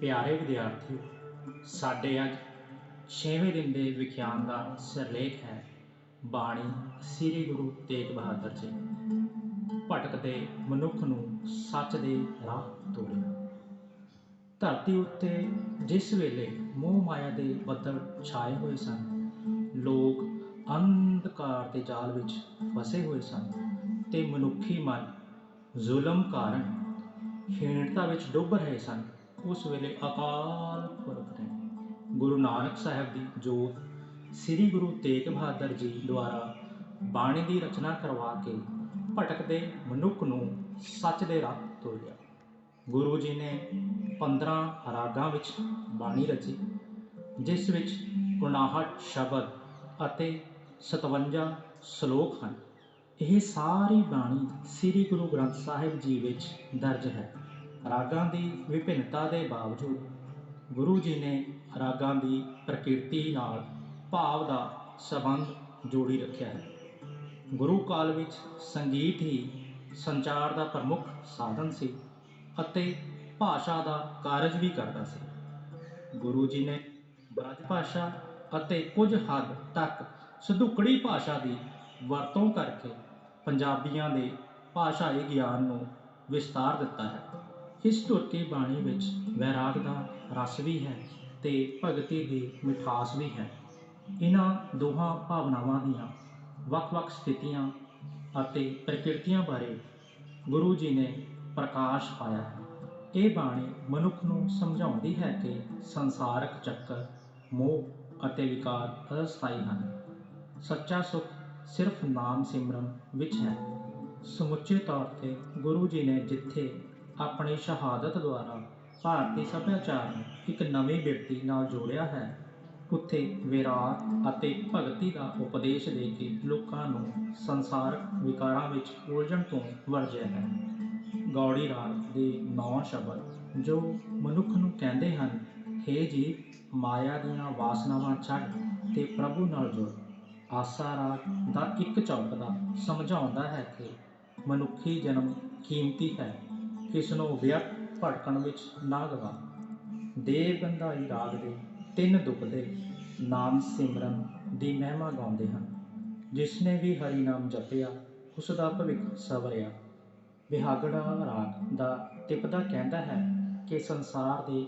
ਪਿਆਰੇ ਵਿਦਿਆਰਥੀਓ, ਸਾਡੇ ਅੱਜ 6ਵੇਂ ਦਿਨ ਦੇ ਵਿਖਿਆਨ ਦਾ ਸਿਰਲੇਖ ਹੈ ਬਾਣੀ ਸ੍ਰੀ ਗੁਰੂ ਤੇਗ ਬਹਾਦਰ ਜੀ। ਭਟਕਦੇ ਮਨੁੱਖ ਨੂੰ ਸੱਚ ਦੇ ਰਾਹ ਤੋਰਿਆ। ਧਰਤੀ ਉੱਤੇ ਜਿਸ ਵੇਲੇ ਮੋਹ ਮਾਇਆ ਦੇ ਬੱਦਲ ਛਾਏ ਹੋਏ ਸਨ, ਲੋਕ ਅੰਧਕਾਰ ਦੇ ਜਾਲ ਵਿੱਚ ਫਸੇ ਹੋਏ ਸਨ ਤੇ ਮਨੁੱਖੀ ਮਨ ਜ਼ੁਲਮ ਕਾਰਨ ਹੀਣਤਾ ਵਿੱਚ ਡੁੱਬ ਰਹੇ ਸਨ। ਉਸ ਵੇਲੇ ਅਕਾਲ ਪੁਰਖ ਨੇ ਗੁਰੂ ਨਾਨਕ ਸਾਹਿਬ ਦੀ ਜੋਤ ਸ੍ਰੀ ਗੁਰੂ ਤੇਗ ਬਹਾਦਰ ਜੀ ਦੁਆਰਾ ਬਾਣੀ ਦੀ ਰਚਨਾ ਕਰਵਾ ਕੇ ਭਟਕਦੇ ਮਨੁੱਖ ਨੂੰ ਸੱਚ ਦੇ ਰਾਹ ਤੋਰਿਆ ਗੁਰੂ ਜੀ ਨੇ 15 ਰਾਗਾਂ ਵਿੱਚ ਬਾਣੀ ਰਚੀ, ਜਿਸ ਵਿੱਚ 59 ਸ਼ਬਦ ਅਤੇ 57 ਸ਼ਲੋਕ ਹਨ। ਇਹ ਸਾਰੀ ਬਾਣੀ ਸ੍ਰੀ ਗੁਰੂ ਗ੍ਰੰਥ ਸਾਹਿਬ ਜੀ ਵਿੱਚ ਦਰਜ ਹੈ। ਰਾਗਾਂ ਦੀ ਵਿਭਿੰਨਤਾ ਦੇ ਬਾਵਜੂਦ ਗੁਰੂ ਜੀ ਨੇ ਰਾਗਾਂ ਦੀ ਪ੍ਰਕਿਰਤੀ ਨਾਲ ਭਾਵ ਦਾ ਸਬੰਧ ਜੋੜੀ ਰੱਖਿਆ ਹੈ। ਗੁਰੂ ਕਾਲ ਵਿੱਚ ਸੰਗੀਤ ਹੀ ਸੰਚਾਰ ਦਾ ਪ੍ਰਮੁੱਖ ਸਾਧਨ ਸੀ ਅਤੇ ਭਾਸ਼ਾ ਦਾ ਕਾਰਜ ਵੀ ਕਰਦਾ ਸੀ। ਗੁਰੂ ਜੀ ਨੇ ਬ੍ਰਜ ਭਾਸ਼ਾ ਅਤੇ ਕੁਝ ਹੱਦ ਤੱਕ ਸਧੁਕੜੀ ਭਾਸ਼ਾ ਦੀ ਵਰਤੋਂ ਕਰਕੇ ਪੰਜਾਬੀਆਂ ਦੇ ਭਾਸ਼ਾਈ ਗਿਆਨ ਨੂੰ ਵਿਸਤਾਰ ਦਿੱਤਾ ਹੈ। ਇਸ ਤੁਰਕੀ ਬਾਣੀ ਵਿੱਚ ਵੈਰਾਗ ਦਾ ਰਸ ਵੀ ਹੈ ਤੇ ਭਗਤੀ ਦੀ ਮਿਠਾਸ ਵੀ ਹੈ। ਇਹਨਾਂ ਦੋਹਾਂ ਭਾਵਨਾਵਾਂ ਦੀਆਂ ਵੱਖ-ਵੱਖ ਸਥਿਤੀਆਂ ਅਤੇ ਪ੍ਰਕਿਰਤੀਆਂ ਬਾਰੇ ਗੁਰੂ ਜੀ ਨੇ ਪ੍ਰਕਾਸ਼ ਪਾਇਆ ਹੈ। ਇਹ ਬਾਣੀ ਮਨੁੱਖ ਨੂੰ ਸਮਝਾਉਂਦੀ ਹੈ ਕਿ ਸੰਸਾਰਕ ਚੱਕਰ, ਮੋਹ ਅਤੇ ਵਿਕਾਰ ਅਸਥਾਈ ਹਨ। ਸੱਚਾ ਸੁਖ ਸਿਰਫ ਨਾਮ ਸਿਮਰਨ ਵਿੱਚ ਹੈ। ਸਮੁੱਚੇ ਤੌਰ ਤੇ ਗੁਰੂ ਜੀ ਨੇ ਜਿੱਥੇ ਆਪਣੀ ਸ਼ਹਾਦਤ ਦੁਆਰਾ ਭਾਰਤੀ ਸੱਭਿਆਚਾਰ ਨੂੰ ਇੱਕ ਨਵੀਂ ਵਿਅਕਤੀ ਨਾਲ ਜੋੜਿਆ ਹੈ। ਉੱਥੇ ਵਿਰਾਗ ਅਤੇ ਭਗਤੀ ਦਾ ਉਪਦੇਸ਼ ਦੇ ਕੇ ਲੋਕਾਂ ਨੂੰ ਸੰਸਾਰਕ ਵਿਕਾਰਾਂ ਵਿੱਚ ਉਲਝਣ ਤੋਂ ਵਰਜਿਆ ਹੈ। ਗੌੜੀ ਰਾਗ ਦੇ ਨੌ ਸ਼ਬਦ, ਜੋ ਮਨੁੱਖ ਨੂੰ ਕਹਿੰਦੇ ਹਨ हे ਜੀ ਮਾਇਆ ਦੀਆਂ ਵਾਸਨਾਵਾਂ ਛੱਡ ਤੇ ਪ੍ਰਭੂ ਨਾਲ ਜੁੜ। ਆਸਾ ਰਾਗ ਦਾ ਇੱਕ ਚੌਕ ਦਾ ਸਮਝਾਉਂਦਾ ਹੈ ਕਿ ਮਨੁੱਖੀ ਜਨਮ ਕੀਮਤੀ ਹੈ। ਇਸ ਨੂੰ ਵਿਅਰਥ ਭਟਕਣ ਵਿੱਚ ਨਾ ਗਵਾ ਦੇਵ ਗੰਧਾਈ ਰਾਗ ਦੇ ਤਿੰਨ ਦੁਖਦੇ ਨਾਮ ਸਿਮਰਨ ਦੀ ਮਹਿਮਾ ਗਾਉਂਦੇ ਹਨ। ਜਿਸ ਨੇ ਵੀ ਹਰੀ ਨਾਮ ਜਪਿਆ ਉਸ ਦਾ ਭਵਿੱਖ ਸਵਰਿਆ। ਵਿਹਾਗੜਾ ਰਾਗ ਦਾ ਤਿਪਦਾ ਕਹਿੰਦਾ ਹੈ ਕਿ ਸੰਸਾਰ ਦੇ